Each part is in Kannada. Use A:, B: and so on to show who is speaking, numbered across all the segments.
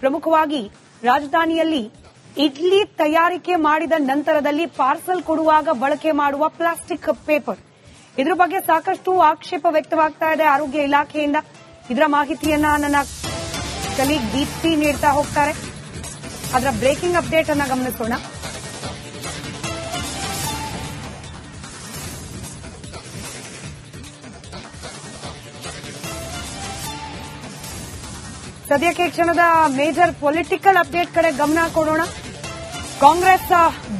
A: ಪ್ರಮುಖವಾಗಿ ರಾಜಧಾನಿಯಲ್ಲಿ ಇಡ್ಲಿ ತಯಾರಿಕೆ ಮಾಡಿದ ನಂತರದಲ್ಲಿ ಪಾರ್ಸಲ್ ಕೊಡುವಾಗ ಬಳಕೆ ಮಾಡುವ ಪ್ಲಾಸ್ಟಿಕ್ ಪೇಪರ್. ಇದ್ರ ಬಗ್ಗೆ ಸಾಕಷ್ಟು ಆಕ್ಷೇಪ ವ್ಯಕ್ತವಾಗ್ತಾ ಇದೆ ಆರೋಗ್ಯ ಇಲಾಖೆಯಿಂದ. ಇದರ ಮಾಹಿತಿಯನ್ನ ನನ್ನ ಕಲೀಗ್ ದೀಪ್ತಿ ನೀಡ್ತಾ ಹೋಗ್ತಾರೆ. ಅದರ ಬ್ರೇಕಿಂಗ್ ಅಪ್ಡೇಟ್ ಅನ್ನ ಗಮನಿಸೋಣ. ಸದ್ಯಕ್ಕೆ ಕ್ಷಣದ ಮೇಜರ್ ಪೊಲಿಟಿಕಲ್ ಅಪ್ಡೇಟ್ ಕಡೆ ಗಮನ ಕೊಡೋಣ. ಕಾಂಗ್ರೆಸ್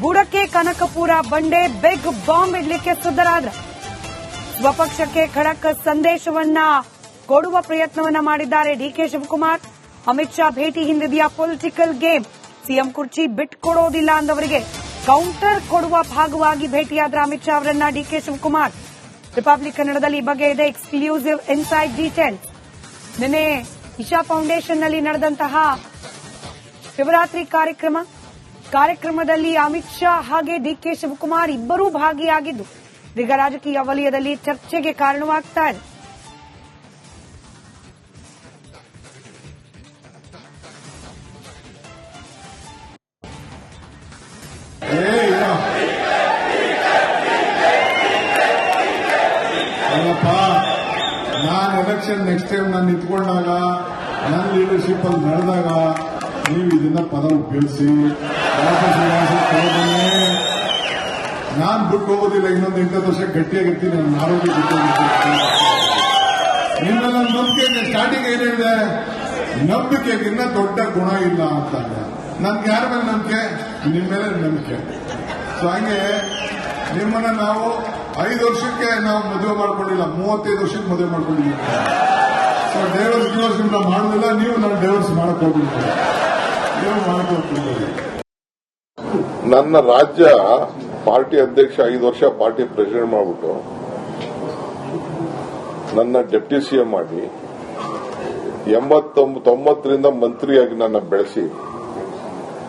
A: ಬುಡಕ್ಕೆ ಕನಕಪುರ ಬಂಡೆ ಬಿಗ್ ಬಾಂಬ್ ಇಡಲಿಕ್ಕೆ ಸಿದ್ಧರಾದ್ರೆ. ಸ್ವಪಕ್ಷಕ್ಕೆ ಖಡಕ್ ಸಂದೇಶವನ್ನ ಕೊಡುವ ಪ್ರಯತ್ನವನ್ನ ಮಾಡಿದ್ದಾರೆ ಡಿಕೆ ಶಿವಕುಮಾರ್. ಅಮಿತ್ ಶಾ ಭೇಟಿ ಹಿಂದಿದೆಯ ಪೊಲಿಟಿಕಲ್ ಗೇಮ್? ಸಿಎಂ ಕುರ್ಚಿ ಬಿಟ್ಕೊಡೋದಿಲ್ಲ ಅಂದವರಿಗೆ ಕೌಂಟರ್ ಕೊಡುವ ಭಾಗವಾಗಿ ಭೇಟಿಯಾದ್ರ ಅಮಿತ್ ಶಾ ಅವರನ್ನ ಡಿಕೆ ಶಿವಕುಮಾರ್. ರಿಪಬ್ಲಿಕ್ ಕನ್ನಡದಲ್ಲಿ ಈ ಬಗ್ಗೆ ಇದೆ ಎಕ್ಸ್ಕ್ಲೂಸಿವ್ ಇನ್ಸೈಡ್ ಡೀಟೇಲ್ಸ್. ನಿನ್ನೆ ಇಶಾ ಫೌಂಡೇಶನ್ನಲ್ಲಿ ನಡೆದಂತಹ ಶಿವರಾತ್ರಿ ಕಾರ್ಯಕ್ರಮ, ಕಾರ್ಯಕ್ರಮದಲ್ಲಿ ಅಮಿತ್ ಶಾ ಹಾಗೆ ಡಿಕೆ ಶಿವಕುಮಾರ್ ಇಬ್ಬರೂ ಭಾಗಿಯಾಗಿದ್ದು ಇದೀಗ ರಾಜಕೀಯ ವಲಯದಲ್ಲಿ ಚರ್ಚೆಗೆ ಕಾರಣವಾಗ್ತಾ ಇದೆ.
B: ನಾನು ಎಲೆಕ್ಷನ್ ನೆಕ್ಸ್ಟ್ ಟೈಮ್ ನಾನು ನಿಂತ್ಕೊಂಡಾಗ ನನ್ನ ಲೀಡರ್ಶಿಪ್ ಅಲ್ಲಿ ನಡೆದಾಗ ನೀವು ಇದನ್ನ ಪದ ಉಪಯೋಗಿಸಿ. ನಾನು ಬಿಟ್ಟು ಹೋಗೋದಿಲ್ಲ, ಇನ್ನೊಂದು ಎಂಟತ್ತು ವರ್ಷ ಗಟ್ಟಿಯಾಗಿರ್ತೀನಿ, ನನ್ನ ಆರೋಗ್ಯ ಗಟ್ಟಿಯಾಗಿರ್ತೀನಿ. ನಿನ್ನ ನನ್ನ ನಂಬಿಕೆ ಸ್ಟಾರ್ಟಿಂಗ್ ಏನ್ ಹೇಳಿದೆ? ನಂಬಿಕೆಗಿನ್ನ ದೊಡ್ಡ ಗುಣ ಇಲ್ಲ ಅಂತ ನನ್ಗೆ ಯಾರ ಮೇಲೆ ನಂಬಿಕೆ? ನಿಮ್ಮ ಮೇಲೆ ನಂಬಿಕೆ. ಸೊ ಹಂಗೆ ನಿಮ್ಮನ್ನ ನಾವು ಐದು ವರ್ಷಕ್ಕೆ ನಾವು ಮದುವೆ ಮಾಡ್ಕೊಂಡಿಲ್ಲ, ಮೂವತ್ತೈದು ವರ್ಷಕ್ಕೆ ಮದುವೆ ಮಾಡ್ಕೊಂಡಿದ್ದೀವಿ. ಸೊ ಡೈವರ್ಸ್ ಡಿವರ್ಸ್ ನಿಮ್ಮ ಮಾಡೋದಿಲ್ಲ, ನೀವು ನಾನು ಡೈವರ್ಸ್ ಮಾಡಕ್ ಹೋಗ್ಬಿಡ್ತೀವಿ
C: ನನ್ನ ರಾಜ್ಯ ಪಾರ್ಟಿ ಅಧ್ಯಕ್ಷ ಐದು ವರ್ಷ ಪಾರ್ಟಿ ಪ್ರೆಸಿಡೆಂಟ್ ಮಾಡಿಬಿಟ್ಟು ನನ್ನ ಡೆಪ್ಟಿ ಸಿಎಂ ಮಾಡಿ ಎಂಬತ್ತೊಂಬ, ತೊಂಬತ್ತರಿಂದ ಮಂತ್ರಿಯಾಗಿ ನನ್ನ ಬೆಳೆಸಿ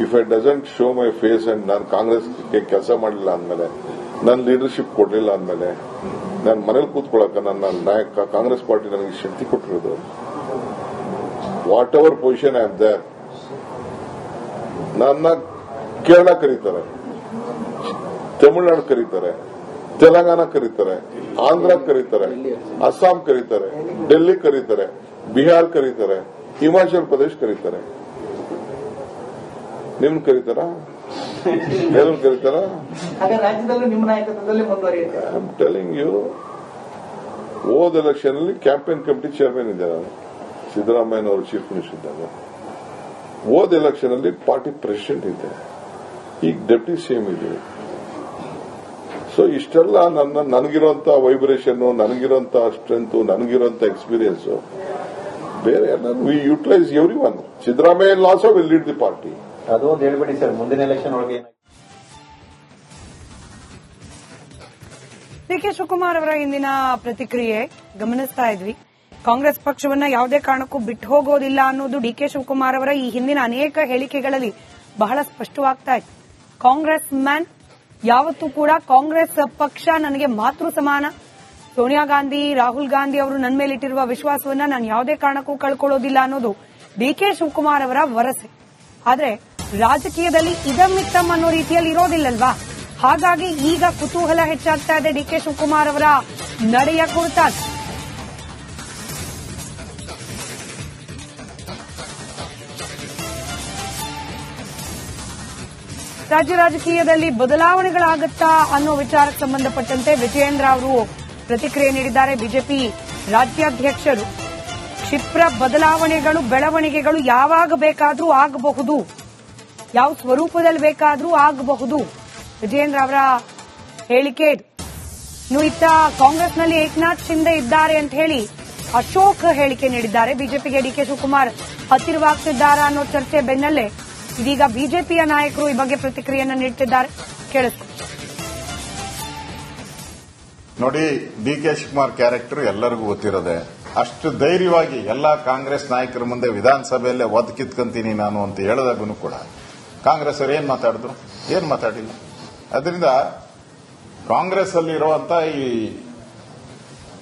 C: if I doesn't show my face and ನಾನು ಕಾಂಗ್ರೆಸ್ಗೆ ಕೆಲಸ ಮಾಡಲಿಲ್ಲ ಅಂದಮೇಲೆ ನನ್ನ ಲೀಡರ್ಶಿಪ್ ಕೊಡಲಿಲ್ಲ ಅಂದಮೇಲೆ ನಾನು ಮನೇಲಿ ಕೂತ್ಕೊಳ್ಳಕ ನನ್ನ ನಾಯಕ, ಕಾಂಗ್ರೆಸ್ ಪಾರ್ಟಿ ನನಗೆ ಶಕ್ತಿ ಕೊಟ್ಟಿರೋದು. What ever position am there ನನ್ನ ಕೇರಳ ಕರೀತಾರೆ, ತಮಿಳುನಾಡು ಕರೀತಾರೆ, ತೆಲಂಗಾಣ ಕರೀತಾರೆ, ಆಂಧ್ರ ಕರೀತಾರೆ, ಅಸ್ಸಾಂ ಕರೀತಾರೆ, ಡೆಲ್ಲಿ ಕರೀತಾರೆ, ಬಿಹಾರ್ ಕರೀತಾರೆ, ಹಿಮಾಚಲ್ ಪ್ರದೇಶ್ ಕರೀತಾರೆ. ನಿಮ್ ಕರೀತಾರ? ಬೇರೆ ಕರೀತಾರ
D: ರಾಜ್ಯದಲ್ಲೂ ನಿಮ್ಮ ನಾಯಕತ್ವದಲ್ಲಿ ಮುಂದುವರಿಯುತ್ತೆ.
C: ಐ ಟೆಲಿಂಗ್ ಯು ಹೋದ ಎಲೆಕ್ಷನ್ ಅಲ್ಲಿ ಕ್ಯಾಂಪೇನ್ ಕಮಿಟಿ ಚೇರ್ಮನ್ ಇದ್ದೆ ನಾನು ಸಿದ್ದರಾಮಯ್ಯನವರು ಚೀಫ್ ಮಿನಿಸ್ಟರ್ ಇದ್ದಾಗ ಹೋದ ಎಲೆಕ್ಷನ್ ಅಲ್ಲಿ ಪಾರ್ಟಿ ಪ್ರೆಸಿಡೆಂಟ್ ಇದ್ದೆ ಈಗ ಡೆಪ್ಟಿ ಸಿಎಂ ಇದೆ ಸೊ ಇಷ್ಟೆಲ್ಲ ನನ್ನ ನನಗಿರುವಂತ ವೈಬ್ರೇಷನ್ ನನಗಿರುವಂತ ಸ್ಟ್ರೆಂತ್ ನನಗಿರುವಂತ ಎಕ್ಸ್ಪೀರಿಯನ್ಸ್ ಬೇರೆ we utilise every one Siddaramaiah loss will lead the party
E: ಅದು ಒಂದು ಹೇಳ್ಬಿಡಿ ಸರ್, ಮುಂದಿನ ಎಲೆಕ್ಷನ್ ಒಳಗೆ ಡಿ
A: ಕೆ ಶಿವಕುಮಾರ್ ಅವರ ಇಂದಿನ ಪ್ರತಿಕ್ರಿಯೆ, ಗಮನಿಸ್ತಾ ಇದ್ವಿ. ಕಾಂಗ್ರೆಸ್ ಪಕ್ಷವನ್ನ ಯಾವುದೇ ಕಾರಣಕ್ಕೂ ಬಿಟ್ಟು ಹೋಗೋದಿಲ್ಲ ಅನ್ನೋದು ಡಿ ಕೆ ಶಿವಕುಮಾರ್ ಅವರ ಈ ಹಿಂದಿನ ಅನೇಕ ಹೇಳಿಕೆಗಳಲ್ಲಿ ಬಹಳ ಸ್ಪಷ್ಟವಾಗ್ತಾ ಇತ್ತು. ಕಾಂಗ್ರೆಸ್ ಮ್ಯಾನ್ ಯಾವತ್ತೂ ಕೂಡ ಕಾಂಗ್ರೆಸ್ ಪಕ್ಷ ನನಗೆ ಮಾತೃ ಸಮಾನ. ಸೋನಿಯಾ ಗಾಂಧಿ, ರಾಹುಲ್ ಗಾಂಧಿ ಅವರು ನನ್ನ ಮೇಲಿಟ್ಟಿರುವ ವಿಶ್ವಾಸವನ್ನ ನಾನು ಯಾವುದೇ ಕಾರಣಕ್ಕೂ ಕಳ್ಕೊಳ್ಳೋದಿಲ್ಲ ಅನ್ನೋದು ಡಿ ಕೆ ಶಿವಕುಮಾರ್ ಅವರ ವರಸೆ. ಆದ್ರೆ ರಾಜಕೀಯದಲ್ಲಿ ಇದಮಿತ್ತಮ್ ಅನ್ನೋ ರೀತಿಯಲ್ಲಿ ಇರೋದಿಲ್ಲಲ್ವಾ? ಹಾಗಾಗಿ ಈಗ ಕುತೂಹಲ ಹೆಚ್ಚಾಗ್ತಾ ಇದೆ ಡಿ ಕೆ ಶಿವಕುಮಾರ್ ಅವರ ನಡೆಯ ಕುರಿತಾಗಿ. ರಾಜ್ಯ ರಾಜಕೀಯದಲ್ಲಿ ಬದಲಾವಣೆಗಳಾಗುತ್ತಾ ಅನ್ನೋ ವಿಚಾರಕ್ಕೆ ಸಂಬಂಧಪಟ್ಟಂತೆ ವಿಜಯೇಂದ್ರ ಅವರು ಪ್ರತಿಕ್ರಿಯೆ ನೀಡಿದ್ದಾರೆ ಬಿಜೆಪಿ ರಾಜ್ಯಾಧ್ಯಕ್ಷರು. ಕ್ಷಿಪ್ರ ಬದಲಾವಣೆಗಳು, ಬೆಳವಣಿಗೆಗಳು ಯಾವಾಗ ಬೇಕಾದರೂ ಆಗಬಹುದು. ಯಾವ ಸ್ವರೂಪದಲ್ಲಿ ಬೇಕಾದರೂ ಆಗಬಹುದು. ವಿಜಯೇಂದ್ರ ಅವರ ಹೇಳಿಕೆ ಇನ್ನು ಇತ್ತ ಕಾಂಗ್ರೆಸ್ನಲ್ಲಿ ಏಕನಾಥ್ ಶಿಂದೆ ಇದ್ದಾರೆ ಅಂತ ಹೇಳಿ ಅಶೋಕ್ ಹೇಳಿಕೆ ನೀಡಿದ್ದಾರೆ. ಬಿಜೆಪಿಗೆ ಡಿಕೆ ಶಿವಕುಮಾರ್ ಹತ್ತಿರವಾಗ್ತಿದ್ದಾರಾ ಅನ್ನೋ ಚರ್ಚೆ ಬೆನ್ನಲ್ಲೇ ಇದೀಗ ಬಿಜೆಪಿಯ ನಾಯಕರು ಈ ಬಗ್ಗೆ ಪ್ರತಿಕ್ರಿಯೆಯನ್ನು ನೀಡುತ್ತಿದ್ದಾರೆ ಕೇಳಿಸ್ಕೊ
F: ನೋಡಿ, ಡಿ ಕೆ ಶಿವಕುಮಾರ್ ಕ್ಯಾರೆಕ್ಟರ್ ಎಲ್ಲರಿಗೂ ಗೊತ್ತಿರೋದೆ. ಅಷ್ಟು ಧೈರ್ಯವಾಗಿ ಎಲ್ಲಾ ಕಾಂಗ್ರೆಸ್ ನಾಯಕರ ಮುಂದೆ ವಿಧಾನಸಭೆಯಲ್ಲೇ ಒದ್ ಕಿತ್ಕೊಂತೀನಿ ನಾನು ಅಂತ ಹೇಳಿದಾಗೂ ಕೂಡ. ಕಾಂಗ್ರೆಸ್ ಅವರು ಏನ್ ಮಾತಾಡಿದ್ರು? ಏನ್ ಮಾತಾಡಿಲ್ಲ. ಅದರಿಂದ ಕಾಂಗ್ರೆಸ್ ಅಲ್ಲಿ ಇರುವಂತ ಈ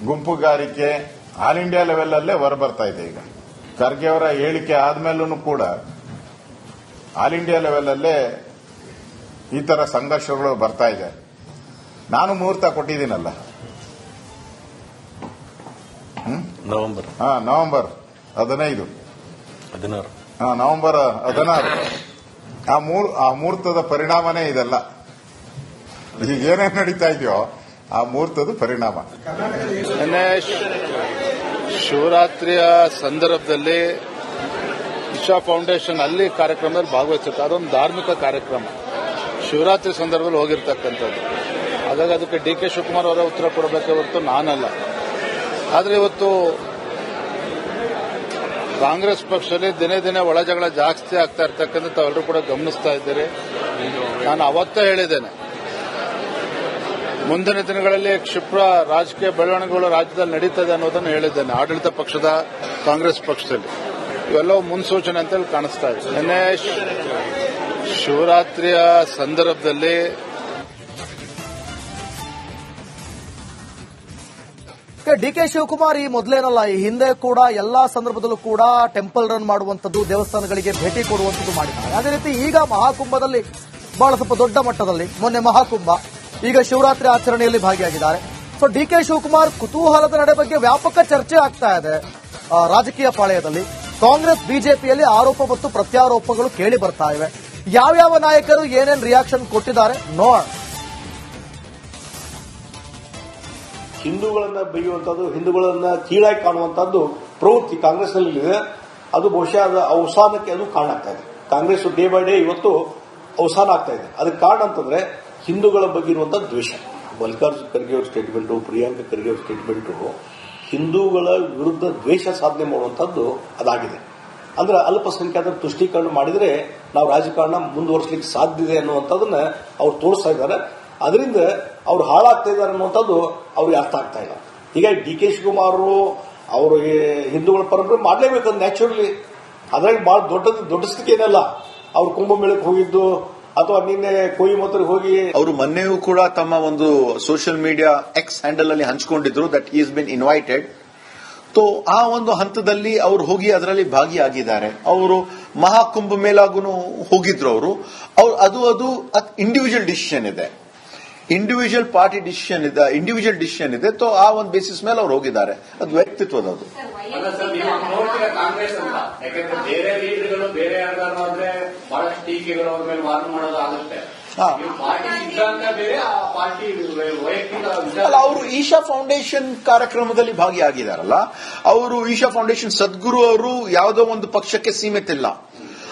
F: ಗುಂಪುಗಾರಿಕೆ ಆಲ್ ಇಂಡಿಯಾ ಲೆವೆಲ್ ಅಲ್ಲೇ ಹೊರಬರ್ತಾ ಇದೆ ಈಗ. ಖರ್ಗೆ ಅವರ ಹೇಳಿಕೆ ಆದ್ಮೇಲೂ ಕೂಡ ಆಲ್ ಇಂಡಿಯಾ ಲೆವೆಲಲ್ಲೇ ಈ ತರ ಸಂಘರ್ಷಗಳು ಬರ್ತಾ ಇದೆ. ನಾನು ಮುಹೂರ್ತ ಕೊಟ್ಟಿದ್ದೀನಲ್ಲ.
G: ನವೆಂಬರ್.
F: ಹಾ ನವೆಂಬರ್ ಹದಿನೈದು.
G: ಹದಿನಾರು.
F: ಹಾ ನವೆಂಬರ್ ಹದಿನಾರು. ಆ ಮೂರ್, ಆ ಮುಹೂರ್ತದ ಪರಿಣಾಮನೇ ಇದೆಲ್ಲ. ಈಗ ಏನೇನ್ ನಡೀತಾ ಇದೆಯೋ, ಆ ಮುಹೂರ್ತದ ಪರಿಣಾಮ.
H: ಶಿವರಾತ್ರಿಯ ಸಂದರ್ಭದಲ್ಲಿ ಇಶಾ ಫೌಂಡೇಶನ್ ಅಲ್ಲಿ ಕಾರ್ಯಕ್ರಮದಲ್ಲಿ ಭಾಗವಹಿಸುತ್ತೆ. ಅದೊಂದು ಧಾರ್ಮಿಕ ಕಾರ್ಯಕ್ರಮ. ಶಿವರಾತ್ರಿ ಸಂದರ್ಭದಲ್ಲಿ ಹೋಗಿರ್ತಕ್ಕಂಥದ್ದು. ಹಾಗಾಗಿ ಅದಕ್ಕೆ ಡಿ ಕೆ ಶಿವಕುಮಾರ್ ಅವರೇ ಉತ್ತರ ಕೊಡಬೇಕೇ ಹೊರತು ನಾನಲ್ಲ. ಆದರೆ ಇವತ್ತು ಕಾಂಗ್ರೆಸ್ ಪಕ್ಷದಲ್ಲಿ ದಿನೇ ದಿನೇ ಒಳ ಜಗಳ ಜಾಸ್ತಿ ಆಗ್ತಾ ಇರ್ತಕ್ಕಂಥ ತಾವೆಲ್ಲರೂ ಕೂಡ ಗಮನಿಸ್ತಾ ಇದ್ದೀರಿ. ನಾನು ಅವತ್ತೇ ಹೇಳಿದ್ದೇನೆ. ಮುಂದಿನ ದಿನಗಳಲ್ಲಿ ಕ್ಷಿಪ್ರ ರಾಜಕೀಯ ಬೆಳವಣಿಗೆಗಳು ರಾಜ್ಯದಲ್ಲಿ ನಡೀತದೆ ಅನ್ನೋದನ್ನು ಹೇಳಿದ್ದೇನೆ, ಆಡಳಿತ ಪಕ್ಷದ ಕಾಂಗ್ರೆಸ್ ಪಕ್ಷದಲ್ಲಿ. ಇವೆಲ್ಲವೂ ಮುನ್ಸೂಚನೆ ಅಂತೇಳಿ ಕಾಣಿಸ್ತಾ ಇದೆ. ನಿನ್ನೆ ಶಿವರಾತ್ರಿಯ ಸಂದರ್ಭದಲ್ಲಿ
I: ಡಿ ಕೆ ಶಿವಕುಮಾರ್ ಈ ಮೊದಲೇನಲ್ಲ, ಈ ಹಿಂದೆ ಕೂಡ ಎಲ್ಲಾ ಸಂದರ್ಭದಲ್ಲೂ ಕೂಡ ಟೆಂಪಲ್ ರನ್ ಮಾಡುವಂತದ್ದು ದೇವಸ್ಥಾನಗಳಿಗೆ ಭೇಟಿ ಕೊಡುವಂತದ್ದು ಮಾಡಿದ್ದಾರೆ. ಅದೇ ರೀತಿ ಈಗ ಮಹಾಕುಂಭದಲ್ಲಿ ಬಹಳ ಸ್ವಲ್ಪ ದೊಡ್ಡ ಮಟ್ಟದಲ್ಲಿ, ಮೊನ್ನೆ ಮಹಾಕುಂಭ, ಈಗ ಶಿವರಾತ್ರಿ ಆಚರಣೆಯಲ್ಲಿ ಭಾಗಿಯಾಗಿದ್ದಾರೆ. ಸೊ ಡಿ ಕೆ ಶಿವಕುಮಾರ್ ಕುತೂಹಲದ ನಡೆ ಬಗ್ಗೆ ವ್ಯಾಪಕ ಚರ್ಚೆ ಆಗ್ತಾ ಇದೆ ರಾಜಕೀಯ ಪಾಳೆಯದಲ್ಲಿ. ಕಾಂಗ್ರೆಸ್, ಬಿಜೆಪಿಯಲ್ಲಿ ಆರೋಪ ಮತ್ತು ಪ್ರತ್ಯಾರೋಪಗಳು ಕೇಳಿ ಬರ್ತಾ ಇವೆ. ಯಾವ್ಯಾವ ನಾಯಕರು ಏನೇನು ರಿಯಾಕ್ಷನ್ ಕೊಟ್ಟಿದ್ದಾರೆ ನೋಡೋಣ.
J: ಹಿಂದೂಗಳನ್ನ ಬೈಯುವಂತದ್ದು ಹಿಂದೂಗಳನ್ನ ಕೀಳಾಗಿ ಕಾಣುವಂತದ್ದು ಪ್ರವೃತ್ತಿ ಕಾಂಗ್ರೆಸ್ನಲ್ಲಿ ಇದೆ ಅದು ಬಹುಶಃ ಅದು ಅವಸಾನಕ್ಕೆ ಅದು ಕಾರಣ ಆಗ್ತಾ ಇದೆ. ಕಾಂಗ್ರೆಸ್ ಡೇ ಬೈ ಡೇ ಇವತ್ತು ಅವಸಾನ ಆಗ್ತಾ ಇದೆ. ಅದಕ್ಕೆ ಕಾರಣ ಅಂತಂದ್ರೆ ಹಿಂದೂಗಳ ಬಗ್ಗೆ ಇರುವಂತ ದ್ವೇಷ. ಮಲ್ಲಿಕಾರ್ಜುನ ಖರ್ಗೆ ಅವ್ರ ಸ್ಟೇಟ್ಮೆಂಟು ಪ್ರಿಯಾಂಕ ಖರ್ಗೆ ಅವ್ರ ಸ್ಟೇಟ್ಮೆಂಟು ಹಿಂದೂಗಳ ವಿರುದ್ಧ ದ್ವೇಷ ಸಾಧನೆ ಮಾಡುವಂತದ್ದು ಅದಾಗಿದೆ. ಅಂದ್ರೆ ಅಲ್ಪಸಂಖ್ಯಾತರ ತುಷ್ಟೀಕರಣ ಮಾಡಿದ್ರೆ ನಾವು ರಾಜಕಾರಣ ಮುಂದುವರಿಸಲಿಕ್ಕೆ ಸಾಧ್ಯ ಇದೆ ಅನ್ನುವಂಥದ್ದನ್ನ ಅವ್ರು ತೋರಿಸ್ತಾ ಇದ್ದಾರೆ. ಅದರಿಂದ ಅವ್ರು ಹಾಳಾಗ್ತಾ ಇದ್ದಾರೆ ಅನ್ನುವಂಥದ್ದು ಅವ್ರಿಗೆ ಅರ್ಥ ಆಗ್ತಾ ಇಲ್ಲ. ಹೀಗಾಗಿ ಡಿ ಕೆ ಶಿವಕುಮಾರ್ ಅವರು ಹಿಂದೂಗಳ ಪರಂಪರೆ ಮಾಡಲೇಬೇಕು ನ್ಯಾಚುರಲಿ. ಅದರಲ್ಲಿ ಬಹಳ ದೊಡ್ಡ ದೊಡ್ಡ ಸ್ಥಿತಿ ಏನಲ್ಲ. ಅವ್ರು ಕುಂಭಮೇಳಕ್ಕೆ ಹೋಗಿದ್ದು ಅಥವಾ ನಿನ್ನೆ ಕೊಯಿಮತ್ತೂರಿಗೆ ಹೋಗಿ
K: ಅವರು ಮೊನ್ನೆಯೂ ಕೂಡ ತಮ್ಮ ಒಂದು ಸೋಷಿಯಲ್ ಮೀಡಿಯಾ ಎಕ್ಸ್ ಹ್ಯಾಂಡಲ್ ಅಲ್ಲಿ ಹಂಚಿಕೊಂಡಿದ್ರು that is been invited so ಆ ಒಂದು ಹಂತದಲ್ಲಿ ಅವರು ಹೋಗಿ ಅದರಲ್ಲಿ ಭಾಗಿಯಾಗಿದ್ದಾರೆ. ಅವರು ಮಹಾಕುಂಭ ಮೇಲಾಗೂ ಹೋಗಿದ್ರು ಅವ್ರು. ಅದು ಅದು ಇಂಡಿವಿಜುವಲ್ ಡಿಸಿಷನ್ ಇದೆ. ಇಂಡಿವಿಜುವಲ್ ಪಾರ್ಟಿ ಡಿಸಿಷನ್ ಇದೆ ಇಂಡಿವಿಜುವಲ್ ಡಿಸಿಷನ್ ಇದೆ ತೋ ಆ ಒಂದು ಬೇಸಿಸ್ ಮೇಲೆ ಅವ್ರು ಹೋಗಿದ್ದಾರೆ. ಅದು ವ್ಯಕ್ತಿತ್ವದ ಅದು.
E: ಕಾಂಗ್ರೆಸ್ ಅಂತ? ಯಾಕಂದ್ರೆ ಬೇರೆ ಲೀಡರ್ಗಳು ಬೇರೆ ಯಾರ್ದಾರು ಆದ್ರೆ ಟೀಕೆಗಳು ಅವ್ರ ಮೇಲೆ ವಾದ ಮಾಡೋದಾಗುತ್ತೆ
K: ಹಾ.
E: ಪಾರ್ಟಿ ಸಿದ್ಧಾಂತ ಬೇರೆ ಆ ಪಾರ್ಟಿ ವೈಯಕ್ತಿಕ ವಿಚಾರ
K: ಅಲ್ಲ ಅವರು ಈಶಾ ಫೌಂಡೇಶನ್ ಕಾರ್ಯಕ್ರಮದಲ್ಲಿ ಭಾಗಿಯಾಗಿದ್ದಾರಲ್ಲ ಅವರು ಈಶಾ ಫೌಂಡೇಶನ್ ಸದ್ಗುರು ಅವರು ಯಾವುದೋ ಒಂದು ಪಕ್ಷಕ್ಕೆ ಸೀಮಿತ ಇಲ್ಲ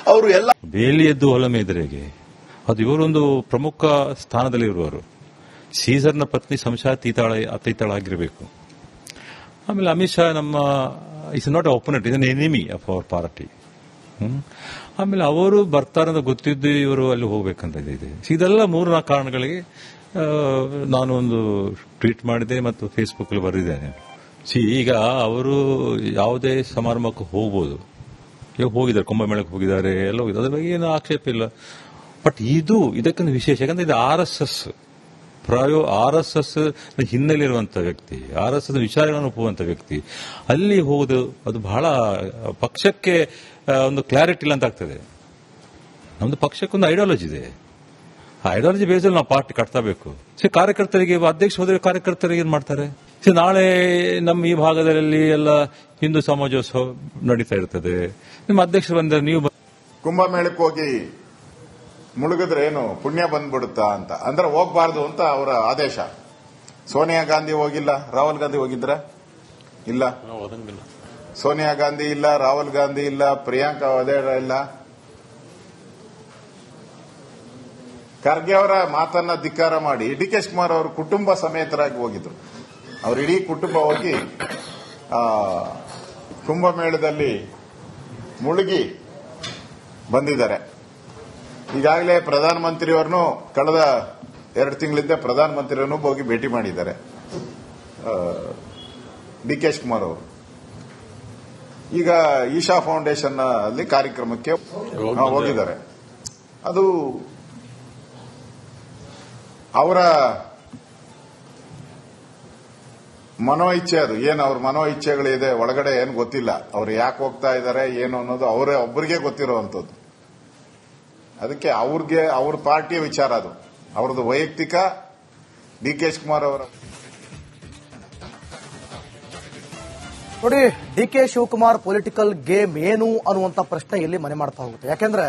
K: ಅವರು ಎಲ್ಲ
G: ಬೇಲಿ ಎದ್ದು ಹೊಲ ಮೇದರೆಗೆ ಅದು ಇವರೊಂದು ಪ್ರಮುಖ ಸ್ಥಾನದಲ್ಲಿರುವವರು. ಸೀಸರ್ನ ಪತ್ನಿ ಸಂಶಯಾತೀತಾಳ ಅತೀತಾಳಾಗಿರಬೇಕು. ಆಮೇಲೆ ಅಮಿತ್ ಶಾ ನಮ್ಮ is not opponent is an enemy of our party ಆಮೇಲೆ ಅವರು ಬರ್ತಾರಂತ ಗೊತ್ತಿದ್ದು ಇವರು ಅಲ್ಲಿ ಹೋಗ್ಬೇಕಂತ ಇದೆ. ಇದೆಲ್ಲ ಮೂರು ನಾಲ್ಕು ಕಾರಣಗಳಿಗೆ ನಾನು ಒಂದು ಟ್ವೀಟ್ ಮಾಡಿದೆ ಮತ್ತು ಫೇಸ್ಬುಕ್ ಅಲ್ಲಿ ಬರೆದಿದ್ದೇನೆ. ಸಿ ಈಗ ಅವರು ಯಾವುದೇ ಸಮಾರಂಭಕ್ಕೆ ಹೋಗ್ಬೋದು. ಈಗ ಹೋಗಿದ್ದಾರೆ, ಕುಂಭಮೇಳಕ್ಕೆ ಹೋಗಿದ್ದಾರೆ, ಎಲ್ಲ ಹೋಗಿದ್ದಾರೆ. ಅದ್ರ ಬಗ್ಗೆ ಏನು ಆಕ್ಷೇಪ ಇಲ್ಲ. ಬಟ್ ಇದು ಇದಕ್ಕಿಂತ ವಿಶೇಷ, ಯಾಕಂದ್ರೆ ಇದು ಆರ್ ಎಸ್ ಎಸ್ ಪ್ರಾಯೋ ಆರ್ ಎಸ್ ಎಸ್ ಹಿನ್ನೆಲೆ ಇರುವಂಥ ವ್ಯಕ್ತಿ ಆರ್ ಎಸ್ ಎಸ್ ವಿಚಾರಗಳನ್ನು ಒಪ್ಪುವಂತ ವ್ಯಕ್ತಿ, ಅಲ್ಲಿ ಹೋಗುದು ಅದು ಬಹಳ, ಪಕ್ಷಕ್ಕೆ ಒಂದು ಕ್ಲಾರಿಟಿ ಇಲ್ಲ ಅಂತ ಆಗ್ತದೆ. ನಮ್ದು ಪಕ್ಷಕ್ಕೊಂದು ಐಡಿಯಾಲಜಿ ಇದೆ. ಆ ಐಡಿಯಾಲಜಿ ಬೇಸಲ್ಲಿ ನಾವು ಪಾರ್ಟಿ ಕಟ್ತಾಬೇಕು. ಸೊ ಕಾರ್ಯಕರ್ತರಿಗೆ, ಅಧ್ಯಕ್ಷ ಹೋದ್ರೆ ಕಾರ್ಯಕರ್ತರಿಗೆ ಏನ್ ಮಾಡ್ತಾರೆ? ಸೊ ನಾಳೆ ನಮ್ಮ ಈ ಭಾಗದಲ್ಲಿ ಎಲ್ಲ ಹಿಂದೂ ಸಮಾಜೋತ್ಸವ ನಡೀತಾ ಇರ್ತದೆ. ನಿಮ್ಮ ಅಧ್ಯಕ್ಷರು ಬಂದ್ರೆ ನೀವು
F: ಕುಂಭಮೇಳಕ್ಕೆ ಹೋಗಿ ಮುಳುಗಿದ್ರೆ ಏನು ಪುಣ್ಯ ಬಂದ್ಬಿಡುತ್ತಾ ಅಂತ. ಅಂದ್ರೆ ಹೋಗ್ಬಾರ್ದು ಅಂತ ಅವರ ಆದೇಶ. ಸೋನಿಯಾ ಗಾಂಧಿ ಹೋಗಿಲ್ಲ ರಾಹುಲ್ ಗಾಂಧಿ ಹೋಗಿದ್ರ? ಇಲ್ಲ. ಸೋನಿಯಾ ಗಾಂಧಿ ಇಲ್ಲ ರಾಹುಲ್ ಗಾಂಧಿ ಇಲ್ಲ ಪ್ರಿಯಾಂಕಾ ವದೇರ ಇಲ್ಲ. ಖರ್ಗೆ ಅವರ ಮಾತನ್ನ ಧಿಕ್ಕಾರ ಮಾಡಿ ಡಿ ಕೆ ಶಿವಕುಮಾರ್ ಅವರು ಕುಟುಂಬ ಸಮೇತರಾಗಿ ಹೋಗಿದ್ರು. ಅವರು ಇಡೀ ಕುಟುಂಬ ಹೋಗಿ ಆ, ಕುಂಭಮೇಳದಲ್ಲಿ ಮುಳುಗಿ ಬಂದಿದ್ದಾರೆ. ಈಗಾಗಲೇ ಪ್ರಧಾನಮಂತ್ರಿಯವರನ್ನು ಕಳೆದ ಎರಡು ತಿಂಗಳಿಂದ ಪ್ರಧಾನಮಂತ್ರಿಯವರನ್ನು ಹೋಗಿ ಭೇಟಿ ಮಾಡಿದ್ದಾರೆ. ಡಿ ಕೆ ಕುಮಾರ್ ಅವರು. ಈಗ ಈಶಾ ಫೌಂಡೇಶನ್ ಅಲ್ಲಿ ಕಾರ್ಯಕ್ರಮಕ್ಕೆ ಹೋಗಿದ್ದಾರೆ. ಅದು ಅವರ ಮನೋ ಇಚ್ಛೆ ಅದು. ಏನು ಅವ್ರ ಮನೋ ಇಚ್ಛೆಗಳಿದೆ ಒಳಗಡೆ ಏನು ಗೊತ್ತಿಲ್ಲ. ಅವ್ರು ಯಾಕೆ ಹೋಗ್ತಾ ಇದ್ದಾರೆ ಏನು ಅನ್ನೋದು ಅವರೇ ಒಬ್ಬರಿಗೆ ಗೊತ್ತಿರುವಂತದ್ದು ಅದಕ್ಕೆ ಅವ್ರಿಗೆ, ಅವ್ರ ಪಾರ್ಟಿಯ ವಿಚಾರ ಅದು. ಅವ್ರದ್ದು ವೈಯಕ್ತಿಕ, ಡಿ ಕೆ ಶಿವಕುಮಾರ್ ಅವರ
I: ನೋಡಿ, D K Shivakumar political game ಏನು ಅನ್ನುವಂತ ಪ್ರಶ್ನೆ ಇಲ್ಲಿ ಮನೆ ಮಾಡ್ತಾ ಹೋಗುತ್ತೆ. ಯಾಕೆಂದ್ರೆ,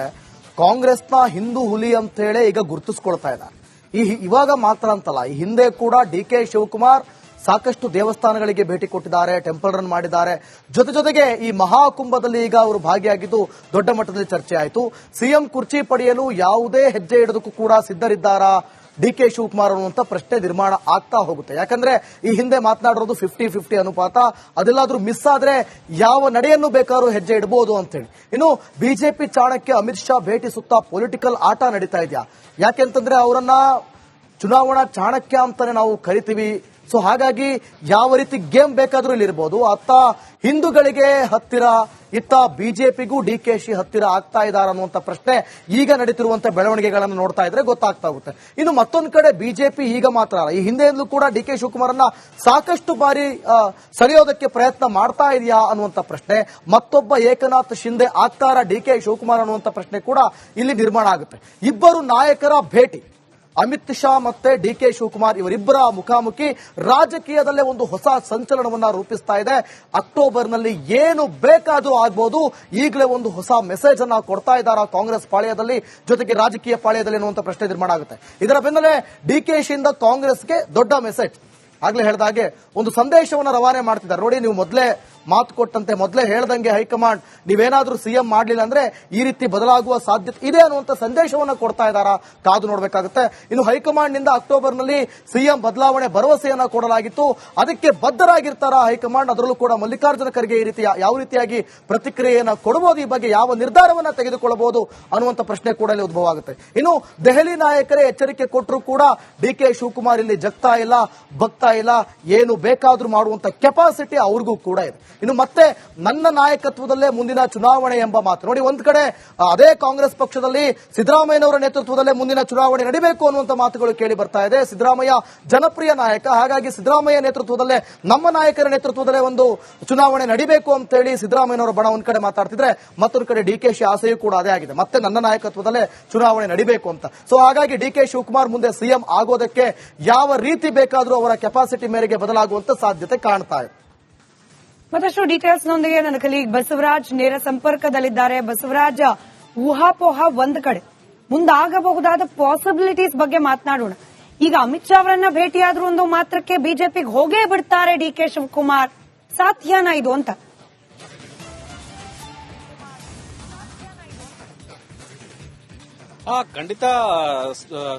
I: ಕಾಂಗ್ರೆಸ್ನ ಹಿಂದೂ ಹುಲಿ ಅಂತ ಹೇಳಿ ಈಗ ಗುರುತಿಸ್ಕೊಳ್ತಾ ಇದ್ದಾರೆ. ಈ ಇವಾಗ ಮಾತ್ರ ಅಂತಲ್ಲ, ಈ ಹಿಂದೆ ಕೂಡ ಡಿ ಕೆ ಶಿವಕುಮಾರ್ ಸಾಕಷ್ಟು ದೇವಸ್ಥಾನಗಳಿಗೆ ಭೇಟಿ ಕೊಟ್ಟಿದ್ದಾರೆ ಟೆಂಪಲ್ ರನ್ ಮಾಡಿದ್ದಾರೆ. ಜೊತೆ ಜೊತೆಗೆ ಈ ಮಹಾಕುಂಭದಲ್ಲಿ ಈಗ ಅವರು ಭಾಗಿಯಾಗಿದ್ದು ದೊಡ್ಡ ಮಟ್ಟದಲ್ಲಿ ಚರ್ಚೆ ಆಯಿತು. ಸಿಎಂ ಕುರ್ಚಿ ಪಡೆಯಲು ಯಾವುದೇ ಹೆಜ್ಜೆ ಇಡೋದಕ್ಕೂ ಕೂಡ ಸಿದ್ಧರಿದ್ದಾರಾ? ಡಿ ಕೆ ಶಿವಕುಮಾರ್ ಅನ್ನುವಂಥ ಪ್ರಶ್ನೆ ನಿರ್ಮಾಣ ಆಗ್ತಾ ಹೋಗುತ್ತೆ. ಯಾಕಂದ್ರೆ ಈ ಹಿಂದೆ ಮಾತನಾಡಿರೋದು ಫಿಫ್ಟಿ ಫಿಫ್ಟಿ ಅನುಪಾತ. ಅದೆಲ್ಲಾದ್ರೂ ಮಿಸ್ ಆದ್ರೆ ಯಾವ ನಡೆಯನ್ನು ಬೇಕಾದ್ರೂ ಹೆಜ್ಜೆ ಇಡಬಹುದು ಅಂತೇಳಿ ಇನ್ನು ಬಿಜೆಪಿ ಚಾಣಕ್ಯ ಅಮಿತ್ ಶಾ ಭೇಟಿ ಸುತ್ತ ಪೊಲಿಟಿಕಲ್ ಆಟ ನಡೀತಾ ಇದೆಯಾ? ಯಾಕೆಂತಂದ್ರೆ ಅವರನ್ನ ಚುನಾವಣಾ ಚಾಣಕ್ಯ ಅಂತಾನೆ ನಾವು ಕರಿತೀವಿ. ಸೊ ಹಾಗಾಗಿ ಯಾವ ರೀತಿ ಗೇಮ್ ಬೇಕಾದ್ರೂ ಇಲ್ಲಿ ಇರಬಹುದು ಅತ್ತ ಹಿಂದೂಗಳಿಗೆ ಹತ್ತಿರ, ಇತ್ತ ಬಿಜೆಪಿಗೂ ಡಿ ಕೆ ಶಿ ಹತ್ತಿರ ಆಗ್ತಾ ಇದ್ದಾರೆ ಅನ್ನುವಂತ ಪ್ರಶ್ನೆ ಈಗ ನಡೀತಿರುವಂತ ಬೆಳವಣಿಗೆಗಳನ್ನು ನೋಡ್ತಾ ಇದ್ರೆ ಗೊತ್ತಾಗ್ತಾ ಹೋಗುತ್ತೆ. ಇನ್ನು ಮತ್ತೊಂದು ಕಡೆ ಬಿಜೆಪಿ ಈಗ ಮಾತ್ರ ಅಲ್ಲ, ಈ ಹಿಂದೆಯಿಂದಲೂ ಕೂಡ ಡಿ ಕೆ ಶಿವಕುಮಾರನ್ನ ಸಾಕಷ್ಟು ಬಾರಿ ಸರಿಯೋದಕ್ಕೆ ಪ್ರಯತ್ನ ಮಾಡ್ತಾ ಇದೆಯಾ ಅನ್ನುವಂತ ಪ್ರಶ್ನೆ, ಮತ್ತೊಬ್ಬ ಏಕನಾಥ್ ಶಿಂದೆ ಆಗ್ತಾರ ಡಿ ಕೆ ಶಿವಕುಮಾರ್ ಅನ್ನುವಂತ ಪ್ರಶ್ನೆ ಕೂಡ ಇಲ್ಲಿ ನಿರ್ಮಾಣ ಆಗುತ್ತೆ. ಇಬ್ಬರು ನಾಯಕರ ಭೇಟಿ. ಅಮಿತ್ ಶಾ ಮತ್ತೆ ಡಿ ಕೆ ಶಿವಕುಮಾರ್ ಇವರಿಬ್ಬರ ಮುಖಾಮುಖಿ ರಾಜಕೀಯದಲ್ಲೇ ಒಂದು ಹೊಸ ಸಂಚಲನವನ್ನ ರೂಪಿಸ್ತಾ ಇದೆ. ಅಕ್ಟೋಬರ್ನಲ್ಲಿ ಏನು ಬೇಕಾದರೂ ಆಗ್ಬೋದು. ಈಗಲೇ ಒಂದು ಹೊಸ ಮೆಸೇಜ್ ಅನ್ನ ಕೊಡ್ತಾ ಇದ್ದಾರೆ ಕಾಂಗ್ರೆಸ್ ಪಾಳ್ಯದಲ್ಲಿ. ಜೊತೆಗೆ ರಾಜಕೀಯ ಪಾಳ್ಯದಲ್ಲಿ ಅನ್ನುವಂತ ಪ್ರಶ್ನೆ ನಿರ್ಮಾಣ ಆಗುತ್ತೆ. ಇದರ ಬೆನ್ನಲ್ಲೇ ಡಿ ಕೆ ಶಿಯಿಂದ ಕಾಂಗ್ರೆಸ್ಗೆ ದೊಡ್ಡ ಮೆಸೇಜ್ ಆಗ್ಲೇ ಹೇಳಿದ ಹಾಗೆ ಒಂದು ಸಂದೇಶವನ್ನ ರವಾನೆ ಮಾಡ್ತಿದ್ದಾರೆ. ನೋಡಿ, ನೀವು ಮೊದಲೇ ಮಾತು ಕೊಟ್ಟಂತೆ ಮೊದಲೇ ಹೇಳ್ದಂಗೆ ಹೈಕಮಾಂಡ್, ನೀವೇನಾದ್ರೂ ಸಿಎಂ ಮಾಡಲಿಲ್ಲ ಅಂದ್ರೆ ಈ ರೀತಿ ಬದಲಾಗುವ ಸಾಧ್ಯತೆ ಇದೆ ಅನ್ನುವಂತ ಸಂದೇಶವನ್ನ ಕೊಡ್ತಾ ಇದ್ದಾರಾ? ಕಾದು ನೋಡಬೇಕಾಗುತ್ತೆ. ಇನ್ನು ಹೈಕಮಾಂಡ್ನಿಂದ ಅಕ್ಟೋಬರ್ನಲ್ಲಿ ಸಿಎಂ ಬದಲಾವಣೆ ಭರವಸೆಯನ್ನ ಕೊಡಲಾಗಿತ್ತು. ಅದಕ್ಕೆ ಬದ್ಧರಾಗಿರ್ತಾರ ಹೈಕಮಾಂಡ್? ಅದರಲ್ಲೂ ಕೂಡ ಮಲ್ಲಿಕಾರ್ಜುನ ಖರ್ಗೆ ಈ ರೀತಿ ಯಾವ ರೀತಿಯಾಗಿ ಪ್ರತಿಕ್ರಿಯೆಯನ್ನ ಕೊಡಬಹುದು, ಈ ಬಗ್ಗೆ ಯಾವ ನಿರ್ಧಾರವನ್ನ ತೆಗೆದುಕೊಳ್ಳಬಹುದು ಅನ್ನುವಂತ ಪ್ರಶ್ನೆ ಕೂಡ ಇಲ್ಲಿ ಉದ್ಭವ ಆಗುತ್ತೆ. ಇನ್ನು ದೆಹಲಿ ನಾಯಕರೇ ಎಚ್ಚರಿಕೆ ಕೊಟ್ಟರು ಕೂಡ ಡಿ ಕೆ ಶಿವಕುಮಾರ್ ಇಲ್ಲಿ ಜಗ್ತಾ ಇಲ್ಲ, ಬಗ್ತಾ ಇಲ್ಲ, ಏನು ಬೇಕಾದ್ರೂ ಮಾಡುವಂತ ಕೆಪಾಸಿಟಿ ಅವ್ರಿಗೂ ಕೂಡ ಇದೆ. ಇನ್ನು ಮತ್ತೆ ನನ್ನ ನಾಯಕತ್ವದಲ್ಲೇ ಮುಂದಿನ ಚುನಾವಣೆ ಎಂಬ ಮಾತು. ನೋಡಿ, ಒಂದ್ ಕಡೆ ಅದೇ ಕಾಂಗ್ರೆಸ್ ಪಕ್ಷದಲ್ಲಿ ಸಿದ್ದರಾಮಯ್ಯನವರ ನೇತೃತ್ವದಲ್ಲೇ ಮುಂದಿನ ಚುನಾವಣೆ ನಡೀಬೇಕು ಅನ್ನುವಂತ ಮಾತುಗಳು ಕೇಳಿ ಬರ್ತಾ ಇದೆ. ಸಿದ್ದರಾಮಯ್ಯ ಜನಪ್ರಿಯ ನಾಯಕ. ಹಾಗಾಗಿ ಸಿದ್ದರಾಮಯ್ಯ ನೇತೃತ್ವದಲ್ಲೇ, ನಮ್ಮ ನಾಯಕರ ನೇತೃತ್ವದಲ್ಲೇ ಒಂದು ಚುನಾವಣೆ ನಡಿಬೇಕು ಅಂತ ಹೇಳಿ ಸಿದ್ದರಾಮಯ್ಯನವರ ಬಣ ಒಂದ್ ಕಡೆ ಮಾತಾಡ್ತಿದ್ರೆ ಮತ್ತೊಂದು ಕಡೆ ಡಿ ಕೆ ಶಿ ಆಸೆಯೂ ಕೂಡ ಅದೇ ಆಗಿದೆ. ಮತ್ತೆ ನನ್ನ ನಾಯಕತ್ವದಲ್ಲೇ ಚುನಾವಣೆ ನಡಿಬೇಕು ಅಂತ. ಸೊ ಹಾಗಾಗಿ ಡಿ ಕೆ ಶಿವಕುಮಾರ್ ಮುಂದೆ ಸಿಎಂ ಆಗೋದಕ್ಕೆ ಯಾವ ರೀತಿ ಬೇಕಾದರೂ ಅವರ ಕೆಪಾಸಿಟಿ ಮೇರೆಗೆ ಬದಲಾಗುವಂತ ಸಾಧ್ಯತೆ ಕಾಣ್ತಾ ಇದೆ.
A: ಮತ್ತಷ್ಟು ಡೀಟೇಲ್ಸ್ ನೊಂದಿಗೆ ನನ್ನ ಕಲೀಗ್ ಬಸವರಾಜ್ ನೇರ ಸಂಪರ್ಕದಲ್ಲಿದ್ದಾರೆ. ಬಸವರಾಜ್, ಊಹಾಪೋಹ ಒಂದ್ ಕಡೆ. ಮುಂದಾಗಬಹುದಾದ ಪಾಸಿಬಿಲಿಟೀಸ್ ಬಗ್ಗೆ ಮಾತನಾಡೋಣ. ಈಗ ಅಮಿತ್ ಶಾ ಅವರನ್ನ ಭೇಟಿಯಾದ್ರು ಒಂದು ಮಾತ್ರಕ್ಕೆ ಬಿಜೆಪಿಗೆ ಹೋಗೇ ಬಿಡ್ತಾರೆ ಡಿ ಕೆ ಶಿವಕುಮಾರ್. ಸಾಧ್ಯನಾ ಇದು ಅಂತ?
L: ಆ, ಖಂಡಿತ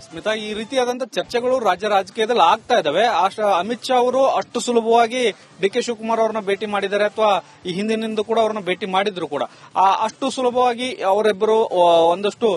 L: ಸ್ಮಿತಾ ಈ ರೀತಿಯಾದಂತ ಚರ್ಚೆಗಳು ರಾಜ್ಯ ರಾಜಕೀಯದಲ್ಲಿ ಆಗ್ತಾ ಇದಾವೆ. ಅಮಿತ್ ಶಾ ಅವರು ಅಷ್ಟು ಸುಲಭವಾಗಿ ಡಿ ಕೆ ಶಿವಕುಮಾರ್ ಅವ್ರನ್ನ ಭೇಟಿ ಮಾಡಿದ್ದಾರೆ ಅಥವಾ ಈ ಹಿಂದಿನಿಂದ ಕೂಡ ಅವ್ರನ್ನ ಭೇಟಿ ಮಾಡಿದ್ರು ಕೂಡ. ಅಷ್ಟು ಸುಲಭವಾಗಿ ಅವರಿಬ್ಬರು ಒಂದಷ್ಟು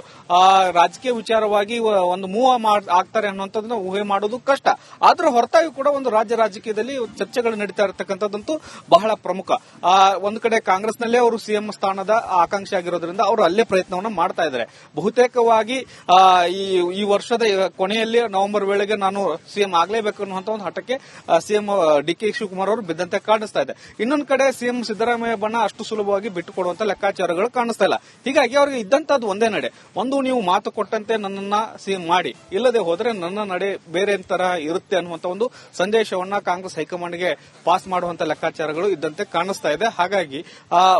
L: ರಾಜಕೀಯ ವಿಚಾರವಾಗಿ ಒಂದು ಮೂವ್ ಆಗ್ತಾರೆ ಅನ್ನುವಂಥದ್ದನ್ನ ಊಹೆ ಮಾಡೋದು ಕಷ್ಟ. ಆದರೂ ಹೊರತಾಗಿ ಕೂಡ ಒಂದು ರಾಜ್ಯ ರಾಜಕೀಯದಲ್ಲಿ ಚರ್ಚೆಗಳು ನಡೀತಾ ಇರತಕ್ಕಂಥದ್ದಂತೂ ಬಹಳ ಪ್ರಮುಖ. ಆ, ಒಂದು ಕಡೆ ಕಾಂಗ್ರೆಸ್ನಲ್ಲೇ ಅವರು ಸಿಎಂ ಸ್ಥಾನದ ಆಕಾಂಕ್ಷಿ ಆಗಿರೋದ್ರಿಂದ ಅವರು ಅಲ್ಲೇ ಪ್ರಯತ್ನವನ್ನ ಮಾಡ್ತಾ ಇದ್ದಾರೆ. ಬಹುತೇಕವಾಗಿ ಆ, ಈ ಈ ವರ್ಷದ ಕೊನೆಯಲ್ಲಿ ನವೆಂಬರ್ ವೇಳೆಗೆ ನಾನು ಸಿಎಂ ಆಗ್ಲೇಬೇಕು ಅನ್ನುವಂತ ಒಂದು ಹಠಕ್ಕೆ ಸಿಎಂ ಡಿ ಕೆ ಶಿವಕುಮಾರ್ ಅವರು ಬಿದ್ದಂತೆ ಕಾಣಿಸ್ತಾ ಇದೆ. ಇನ್ನೊಂದು ಕಡೆ ಸಿಎಂ ಸಿದ್ದರಾಮಯ್ಯ ಬಣ್ಣ ಅಷ್ಟು ಸುಲಭವಾಗಿ ಬಿಟ್ಟುಕೊಡುವಂತ ಲೆಕ್ಕಾಚಾರಗಳು ಕಾಣಿಸ್ತಾ ಇಲ್ಲ. ಹೀಗಾಗಿ ಅವರಿಗೆ ಇದ್ದಂತದ್ದು ಒಂದೇ ನಡೆ. ಒಂದು ನೀವು ಮಾತು ಕೊಟ್ಟಂತೆ ನನ್ನನ್ನ ಸಿಎಂ ಮಾಡಿ ಇಲ್ಲದೆ ಹೋದರೆ ನನ್ನ ನಡೆ ಬೇರೆ ತರ ಇರುತ್ತೆ ಅನ್ನುವಂತ ಒಂದು ಸಂದೇಶವನ್ನ ಕಾಂಗ್ರೆಸ್ ಹೈಕಮಾಂಡ್ಗೆ ಪಾಸ್ ಮಾಡುವಂತ ಲೆಕ್ಕಾಚಾರಗಳು ಇದ್ದಂತೆ ಕಾಣಿಸ್ತಾ ಇದೆ. ಹಾಗಾಗಿ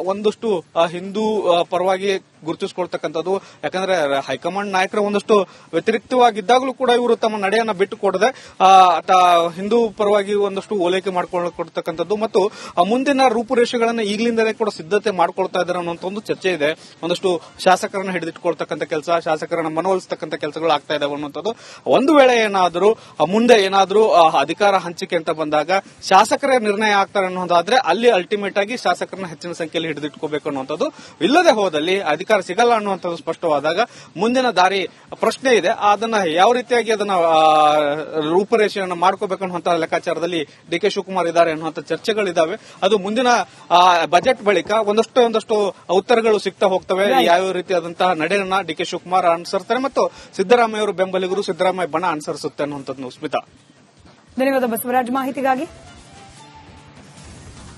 L: ಒಂದಷ್ಟು ಹಿಂದೂ ಪರವಾಗಿ ಗುರುತಿಸಿಕೊಳ್ತಕ್ಕಂಥದ್ದು. ಯಾಕಂದ್ರೆ ಹೈಕಮಾಂಡ್ ನಾಯಕರ ಒಂದಷ್ಟು ವ್ಯತಿರಿಕ್ತವಾಗಿದ್ದಾಗಲೂ ಕೂಡ ಇವರು ತಮ್ಮ ನಡೆಯನ್ನ ಬಿಟ್ಟು ಕೊಡದೆ ಹಿಂದೂ ಪರವಾಗಿ ಒಂದಷ್ಟು ಓಲೈಕೆ ಮಾಡ್ಕೊಳ್ತಕ್ಕಂಥದ್ದು ಮತ್ತು ಮುಂದಿನ ರೂಪುರೇಷೆಗಳನ್ನು ಈಗಲಿಂದಲೇ ಕೂಡ ಸಿದ್ಧತೆ ಮಾಡ್ಕೊಳ್ತಾ ಇದ್ದಾರೆ ಅನ್ನೋ ಒಂದು ಚರ್ಚೆ ಇದೆ. ಒಂದಷ್ಟು ಶಾಸಕರನ್ನ ಹಿಡಿದಿಟ್ಕೊಳ್ತಕ್ಕಂಥ ಕೆಲಸ, ಶಾಸಕರನ್ನ ಮನವೊಲಿಸ್ತಕ್ಕಂಥ ಕೆಲಸಗಳು ಆಗ್ತಾ ಇದಾವೆ ಅನ್ನೋದು ಒಂದು ವೇಳೆ ಏನಾದರೂ ಮುಂದೆ ಏನಾದರೂ ಅಧಿಕಾರ ಹಂಚಿಕೆ ಅಂತ ಬಂದಾಗ ಶಾಸಕರೇ ನಿರ್ಣಯ ಆಗ್ತಾರೆ ಅನ್ನೋದಾದ್ರೆ ಅಲ್ಲಿ ಅಲ್ಟಿಮೇಟ್ ಆಗಿ ಶಾಸಕರನ್ನ ಹೆಚ್ಚಿನ ಸಂಖ್ಯೆಯಲ್ಲಿ ಹಿಡಿದಿಟ್ಕೋಬೇಕು ಅನ್ನೋದು ಇಲ್ಲದೆ ಹೋದಲ್ಲಿ ಅಧಿಕಾರ ಸಿಗಲ್ಲ ಅನ್ನುವಂಥದ್ದು ಸ್ಪಷ್ಟವಾದಾಗ ಮುಂದಿನ ದಾರಿ ಪ್ರಶ್ನೆ ಇದೆ. ಅದನ್ನ ಯಾವ ರೀತಿಯಾಗಿ ಅದನ್ನ ರೂಪುರೇಷೆಯನ್ನು ಮಾಡ್ಕೋಬೇಕು ಅನ್ನುವಂಥ ಲೆಕ್ಕಾಚಾರದಲ್ಲಿ ಡಿ ಕೆ ಶಿವಕುಮಾರ್ ಇದ್ದಾರೆ ಅನ್ನುವಂಥ ಚರ್ಚೆಗಳಿದ್ದಾವೆ ಅದು ಮುಂದಿನ ಬಜೆಟ್ ಬಳಿಕ ಒಂದಷ್ಟು ಒಂದಷ್ಟು ಉತ್ತರಗಳು ಸಿಗ್ತಾ ಹೋಗ್ತವೆ. ಯಾವ ರೀತಿಯಾದಂತಹ ನಡೆಯನ್ನ ಡಿ ಕೆ ಶಿವಕುಮಾರ್ ಅನುಸರಿಸ್ತಾರೆ ಮತ್ತು ಸಿದ್ದರಾಮಯ್ಯ ಅವರು ಬೆಂಬಲಿಗರು ಸಿದ್ದರಾಮಯ್ಯ ಬಣ ಅನುಸರಿಸುತ್ತೆ ಅನ್ನುವಂಥದ್ದು ಸ್ಮಿತಾ.
A: ಧನ್ಯವಾದ ಬಸವರಾಜ್. ಮಾಹಿತಿಗಾಗಿ